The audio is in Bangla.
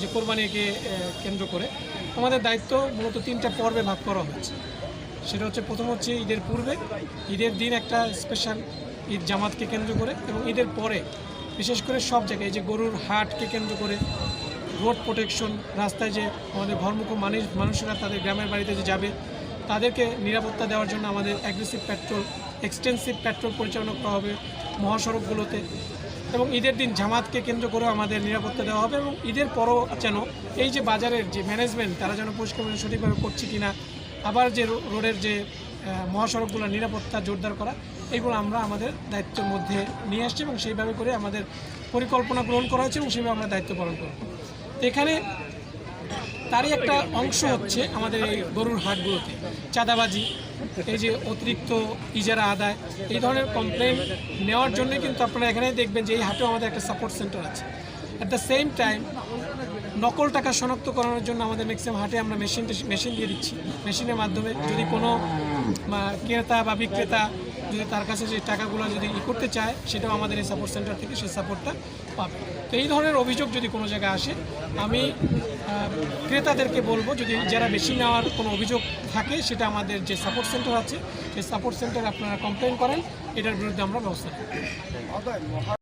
যে কোরবানিকে কেন্দ্র করে। আমাদের দায়িত্ব মূলত তিনটা পর্বে ভাগ করা হয়েছে সেটা হচ্ছে প্রথম হচ্ছে ঈদের পূর্বে। ঈদের দিন একটা স্পেশাল ঈদ জামাতকে কেন্দ্র করে এবং ঈদের পরে বিশেষ করে সব জায়গায় যে গরুর হাটকে কেন্দ্র করে রোড প্রোটেকশন রাস্তায় যে আমাদের ঘরমুখ মানুষ, মানুষেরা তাদের গ্রামের বাড়িতে যে যাবে, তাদেরকে নিরাপত্তা দেওয়ার জন্য আমাদের অ্যাগ্রেসিভ পেট্রোল এক্সটেন্সিভ পেট্রোল পরিচালনা করা হবে মহাসড়কগুলোতে। এবং ঈদের দিন জামাতকে কেন্দ্র করেও আমাদের নিরাপত্তা দেওয়া হবে এবং ঈদের পরও যেন এই যে বাজারের যে ম্যানেজমেন্ট তারা যেন পরিষ্কার সঠিকভাবে করছে কিনা, আবার যে রোডের যে মহাসড়কগুলো মহাসড়কগুলোর নিরাপত্তা জোরদার করা, এগুলো আমরা আমাদের দায়িত্বের মধ্যে নিয়ে আসছি এবং সেইভাবে করে আমাদের পরিকল্পনা গ্রহণ করা হয়েছে এবং সেভাবে আমরা দায়িত্ব পালন করব। এখানে তারই একটা অংশ হচ্ছে আমাদের এই গরুর হাটগুলোতে। চাঁদাবাজি, এই যে অতিরিক্ত ইজারা আদায়, এই ধরনের কমপ্লেন নেওয়ার জন্য কিন্তু আপনারা এখানে দেখবেন যে এই হাটেও আমাদের একটা সাপোর্ট সেন্টার আছে। অ্যাট দ্য সেম টাইম নকল টাকা শনাক্ত করানোর জন্য আমাদের ম্যাক্সিমাম হাটে আমরা মেশিন মেশিন দিয়ে দিচ্ছি। মেশিনের মাধ্যমে যদি কোনো ক্রেতা বা বিক্রেতা যদি তার কাছে যে টাকাগুলো যদি ই করতে চায়, সেটাও আমাদের এই সাপোর্ট সেন্টার থেকে সেই সাপোর্টটা পাবে। তো এই ধরনের অভিযোগ যদি কোনো জায়গায় আসে, আমি ক্রেতাদেরকে বলব, যদি যারা বেশি নেওয়ার কোনো অভিযোগ থাকে, সেটা আমাদের যে সাপোর্ট সেন্টার আছে, সেই সাপোর্ট সেন্টারে আপনারা কমপ্লেন করেন, এটার বিরুদ্ধে আমরা ব্যবস্থা